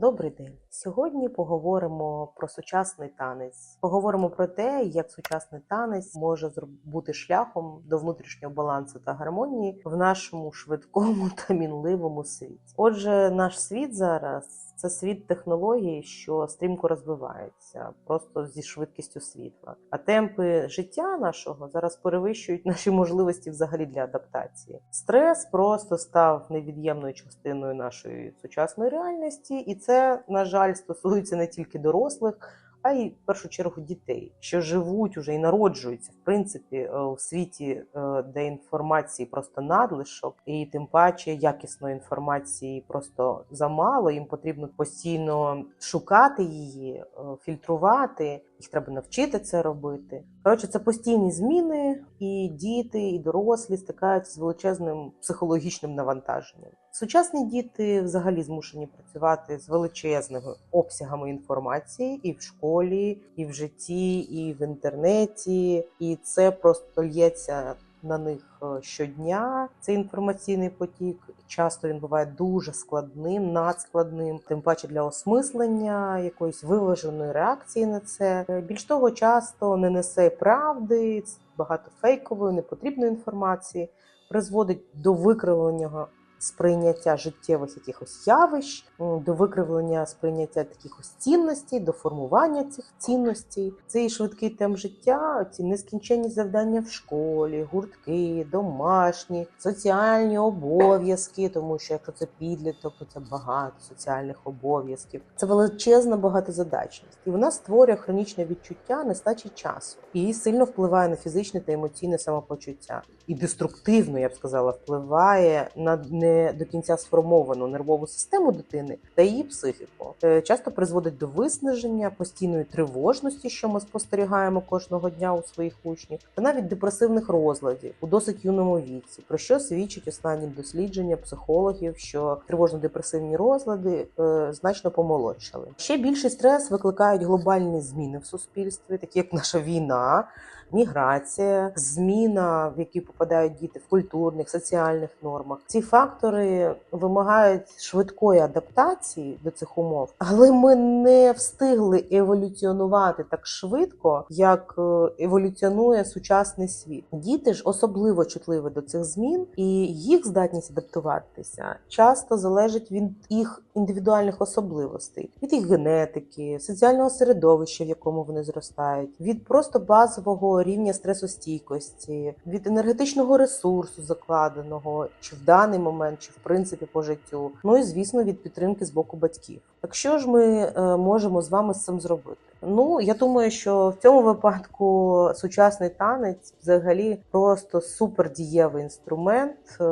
Добрий день. Сьогодні поговоримо про сучасний танець. Поговоримо про те, як сучасний танець може бути шляхом до внутрішнього балансу та гармонії в нашому швидкому та мінливому світі. Отже, наш світ зараз це світ технологій, що стрімко розвивається, просто зі швидкістю світла. А темпи життя нашого зараз перевищують наші можливості взагалі для адаптації. Стрес просто став невід'ємною частиною нашої сучасної реальності, і це, на жаль, стосується не тільки дорослих. А й в першу чергу дітей, що живуть уже і народжуються в принципі е, у світі, е, де інформації просто надлишок, і тим паче якісної інформації просто замало. Їм потрібно постійно шукати її, е, фільтрувати. Їх треба навчити це робити. Коротше, це постійні зміни, і діти, і дорослі стикаються з величезним психологічним навантаженням. Сучасні діти взагалі змушені працювати з величезними обсягами інформації і в школі, і в житті, і в інтернеті, і це просто лється на них е, щодня. Цей інформаційний потік. Часто він буває дуже складним, надскладним, тим паче для осмислення якоїсь виваженої реакції на це. Е, Більш того, часто не несе правди, багато фейкової, непотрібної інформації, призводить до викривлення сприйняття життєвих якихось явищ, до викривлення сприйняття таких ось цінностей, до формування цих цінностей. Цей швидкий темп життя, ці нескінченні завдання в школі, гуртки, домашні, соціальні обов'язки, тому що якщо це підліток, то це багато соціальних обов'язків. Це величезна багатозадачність, і вона створює хронічне відчуття нестачі часу і сильно впливає на фізичне та емоційне самопочуття. І деструктивно, я б сказала, впливає на не до кінця сформовану нервову систему дитини та її психіку. Е, Часто призводить до виснаження, постійної тривожності, що ми спостерігаємо кожного дня у своїх учнів, та навіть депресивних розладів у досить юному віці, про що свідчать останні дослідження психологів, що тривожно-депресивні розлади е, значно помолодшали. Ще більший стрес викликають глобальні зміни в суспільстві, такі як наша війна. Міграція, зміна, в які попадають діти в культурних, соціальних нормах. Ці фактори вимагають швидкої адаптації до цих умов, але ми не встигли еволюціонувати так швидко, як е, еволюціонує сучасний світ. Діти ж особливо чутливі до цих змін, і їх здатність адаптуватися часто залежить від їх індивідуальних особливостей, від їх генетики, соціального середовища, в якому вони зростають, від просто базового рівня стресостійкості, від енергетичного ресурсу закладеного, чи в даний момент, чи в принципі по життю. Ну і звісно, від підтримки з боку батьків. Так що ж ми е, можемо з вами з цим зробити? Ну я думаю, що в цьому випадку сучасний танець взагалі просто супердієвий інструмент е,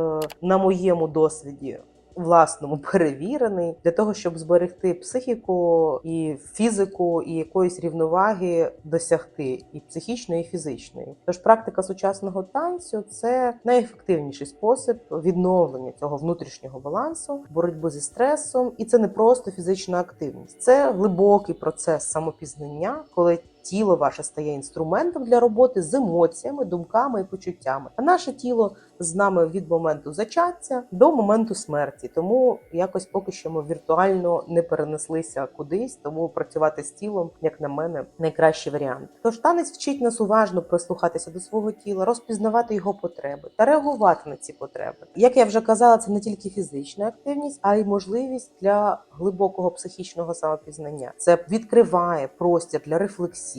на моєму досвіді. Власному перевірений для того, щоб зберегти психіку і фізику, і якоїсь рівноваги досягти і психічної, і фізичної. Тож практика сучасного танцю це найефективніший спосіб відновлення цього внутрішнього балансу, боротьби зі стресом, і це не просто фізична активність, це глибокий процес самопізнання, коли тіло ваше стає інструментом для роботи з емоціями, думками і почуттями. А наше тіло з нами від моменту зачаття до моменту смерті. Тому якось поки що ми віртуально не перенеслися кудись, тому працювати з тілом, як на мене, найкращий варіант. Тож танець вчить нас уважно прислухатися до свого тіла, розпізнавати його потреби та реагувати на ці потреби. Як я вже казала, це не тільки фізична активність, а й можливість для глибокого психічного самопізнання. Це відкриває простір для рефлексії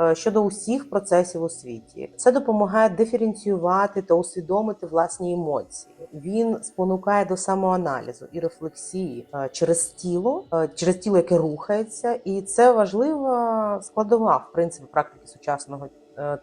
е, щодо усіх процесів у світі. Це допомагає диференціювати та усвідомити власні емоції. Він спонукає до самоаналізу і рефлексії е, через тіло, е, через тіло, яке рухається, і це важлива складова в принципі практики сучасного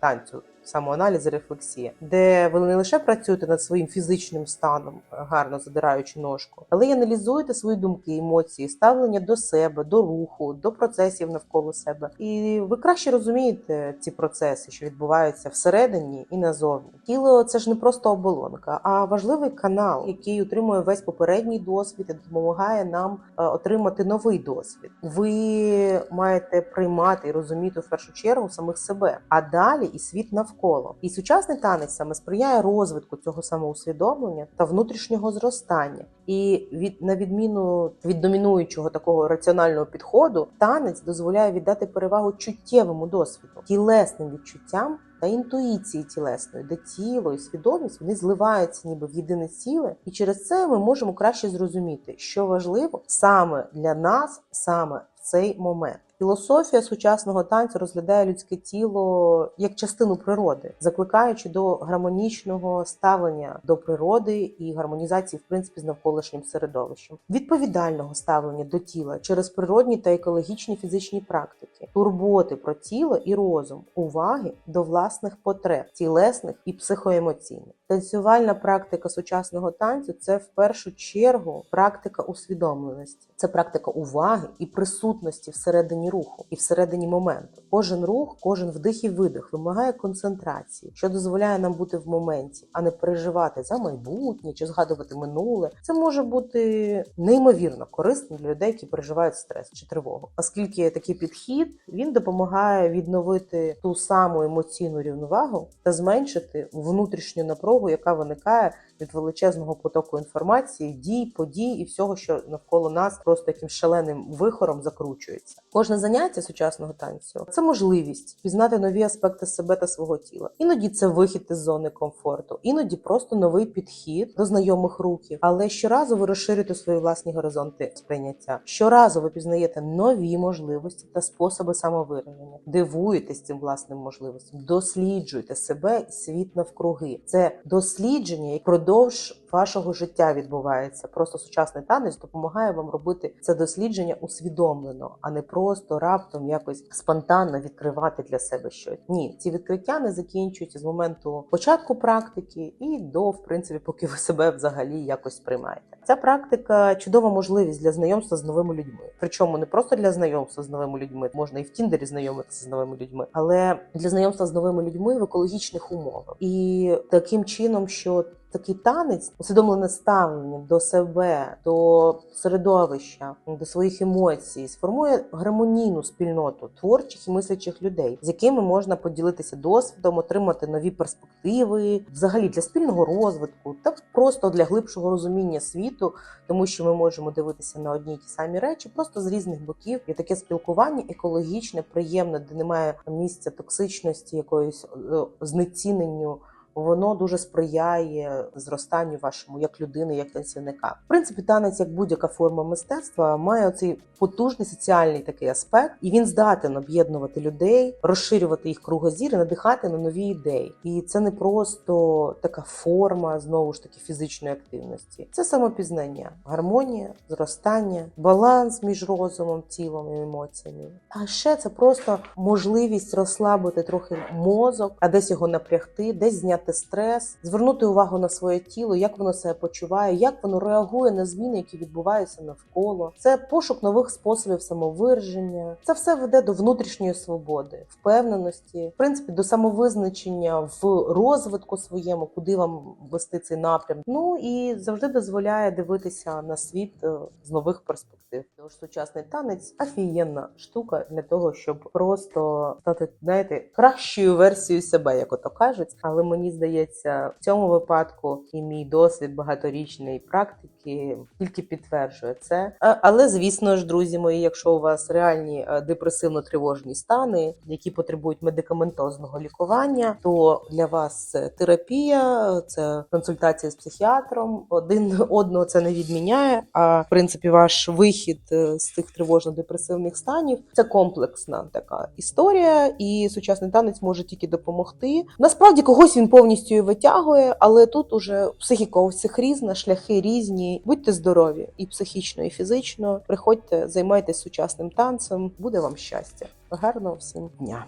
танцю. Самоаналіз рефлексія, де ви не лише працюєте над своїм фізичним станом, гарно задираючи ножку, але й аналізуєте свої думки, емоції, ставлення до себе, до руху, до процесів навколо себе. І ви краще розумієте ці процеси, що відбуваються всередині і назовні. Тіло це ж не просто оболонка, а важливий канал, який утримує весь попередній досвід і допомагає нам е, отримати новий досвід. Ви маєте приймати і розуміти в першу чергу самих себе, а далі і світ навколо. Навколо. І сучасний танець саме сприяє розвитку цього самоусвідомлення та внутрішнього зростання. І від на відміну від домінуючого такого раціонального підходу, танець дозволяє віддати перевагу чуттєвому досвіду, тілесним відчуттям та інтуїції тілесної, де тіло і свідомість вони зливаються ніби в єдине ціле, і через це ми можемо краще зрозуміти, що важливо саме для нас, саме в цей момент. Філософія сучасного танцю розглядає людське тіло як частину природи, закликаючи до гармонічного ставлення до природи і гармонізації, в принципі, з навколишнім середовищем, відповідального ставлення до тіла через природні та екологічні фізичні практики, турботи про тіло і розум, уваги до власних потреб, тілесних і психоемоційних. Танцювальна практика сучасного танцю це в першу чергу практика усвідомленості, це практика уваги і присутності всередині руху і всередині моменту. Кожен рух, кожен вдих і видих вимагає концентрації, що дозволяє нам бути в моменті, а не переживати за майбутнє чи згадувати минуле. Це може бути неймовірно корисним для людей, які переживають стрес чи тривогу, оскільки такий підхід він допомагає відновити ту саму емоційну рівновагу та зменшити внутрішню напругу, яка виникає від величезного потоку інформації, дій, подій і всього, що навколо нас просто яким шаленим вихором закручується. Кожне заняття сучасного танцю це можливість пізнати нові аспекти себе та свого тіла. Іноді це вихід із зони комфорту, іноді просто новий підхід до знайомих рухів. Але щоразу ви розширюєте свої власні горизонти сприйняття. Щоразу ви пізнаєте нові можливості та способи самовираження, дивуєтесь цим власним можливостям, досліджуєте себе і світ навкруги. Це дослідження як продовж вашого життя відбувається. Просто сучасний танець допомагає вам робити це дослідження усвідомлено, а не просто раптом якось спонтанно відкривати для себе щось. Ні, ці відкриття не закінчуються з моменту початку практики і до, в принципі, поки ви себе взагалі якось сприймаєте. Ця практика чудова можливість для знайомства з новими людьми. Причому не просто для знайомства з новими людьми, можна і в Тіндері знайомитися з новими людьми, але для знайомства з новими людьми в екологічних умовах. І таким чином, що такий танець, усвідомлене ставлення до себе, до середовища, до своїх емоцій, сформує гармонійну спільноту творчих і мислячих людей, з якими можна поділитися досвідом, отримати нові перспективи, взагалі для спільного розвитку, та просто для глибшого розуміння світу, тому що ми можемо дивитися на одні й ті самі речі, просто з різних боків. І таке спілкування екологічне, приємне, де немає місця токсичності, якоїсь е, знеціненню воно дуже сприяє зростанню вашому як людини, як танцівника. В принципі, танець, як будь-яка форма мистецтва, має оцей потужний соціальний такий аспект, і він здатен об'єднувати людей, розширювати їх кругозір і надихати на нові ідеї. І це не просто така форма знову ж таки фізичної активності. Це самопізнання, гармонія, зростання, баланс між розумом, тілом і емоціями. А ще це просто можливість розслабити трохи мозок, а десь його напрягти, десь зняти стрес, звернути увагу на своє тіло, як воно себе почуває, як воно реагує на зміни, які відбуваються навколо. Це пошук нових способів самовираження. Це все веде до внутрішньої свободи, впевненості, в принципі, до самовизначення в розвитку своєму, куди вам вести цей напрям. Ну і завжди дозволяє дивитися на світ е, з нових перспектив. Тож сучасний танець офігенна штука для того, щоб просто стати, знаєте, кращою версією себе, як ото кажуть. Але мені здається, в цьому випадку і мій досвід багаторічної практики тільки підтверджує це. Але звісно ж, друзі мої, якщо у вас реальні е, депресивно-тривожні стани, які потребують медикаментозного лікування, то для вас терапія, це консультація з психіатром. Один одного це не відміняє. А в принципі, ваш вихід е, з цих тривожно-депресивних станів це комплексна така історія, і сучасний танець може тільки допомогти. Насправді когось він повністю її витягує, але тут уже психіка у всіх різна, шляхи різні. Будьте здорові і психічно, і фізично. Приходьте, займайтесь сучасним танцем. Буде вам щастя. Гарного всім дня!